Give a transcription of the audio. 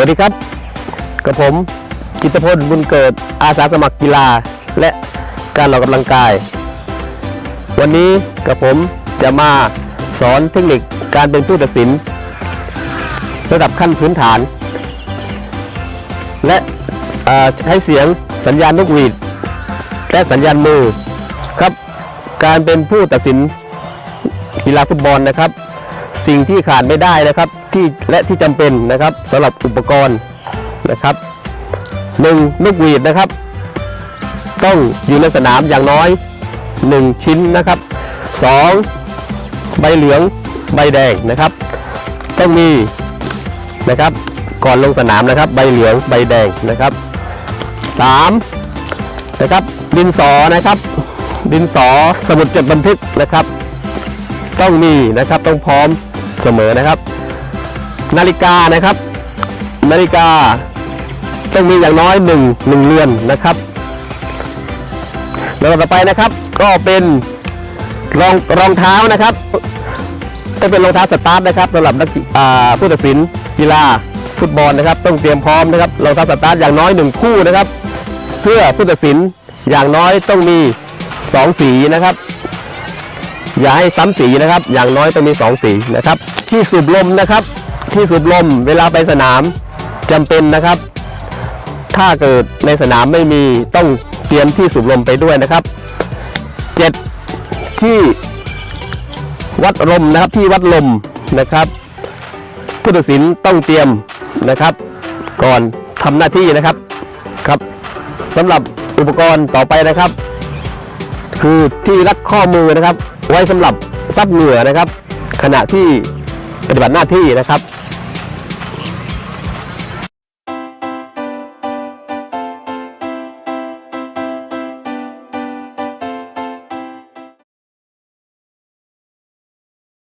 วัสดีครับ กับผมจิตพลบุญเกิดอาสาสมัครกีฬา และการออกกำลังกาย วันนี้กับผมจะมาสอนเทคนิคการเป็นผู้ตัดสิน ระดับขั้นพื้นฐาน และใช้เสียงสัญญาณนกหวีด และสัญญาณมือครับ การเป็นผู้ตัดสินกีฬาฟุตบอลนะครับ สิ่งที่ขาดไม่ได้นะครับที่และที่จำเป็นนะครับสำหรับอุปกรณ์นะครับหนึ่งนกหวีดนะครับ ต้องอยู่ในสนามอย่างน้อย 1 ชิ้นนะครับสองใบเหลืองใบแดงนะครับ ต้องมีนะครับก่อนลงสนามนะครับ ใบเหลืองใบแดงนะครับสามนะครับ ดินสอนะครับ ดินสอสมุดจดบันทึกนะครับ ต้องมีนะครับต้องพร้อม เสมอนะครับ นาฬิกานะครับ นาฬิกาต้องมีอย่างน้อย1 1เรือนนะครับแล้วต่อไปนะครับ ก็เป็นรองรองเท้านะครับต้องเป็นรองเท้าสตาร์ทนะครับสำหรับนักกีอ่าผู้ตัดสินกีฬาฟุตบอลนะครับ ต้องเตรียมพร้อมนะครับรองเท้าสตาร์ทอย่างน้อยหนึ่งคู่นะครับ เสื้อผู้ตัดสินอย่างน้อยต้องมีสองสีนะครับ อย่าให้ซ้ำสีนะครับ อย่างน้อยต้องมี 2 สีนะครับ ที่สูบลมนะครับ ที่สูบลมเวลาไปสนามจำเป็นนะครับ ถ้าเกิดในสนามไม่มีต้องเตรียมที่สูบลมไปด้วยนะครับ 7 ที่วัดลมนะครับที่วัดลมนะครับผู้ตัดสินต้องเตรียมนะครับ ก่อนทำหน้าที่นะครับครับสำหรับอุปกรณ์ต่อไปนะครับ คือที่รัดข้อมือนะครับ ไว้สำหรับซับเหงื่อนะครับ ขณะที่ ปฏิบัติหน้าที่นะครับ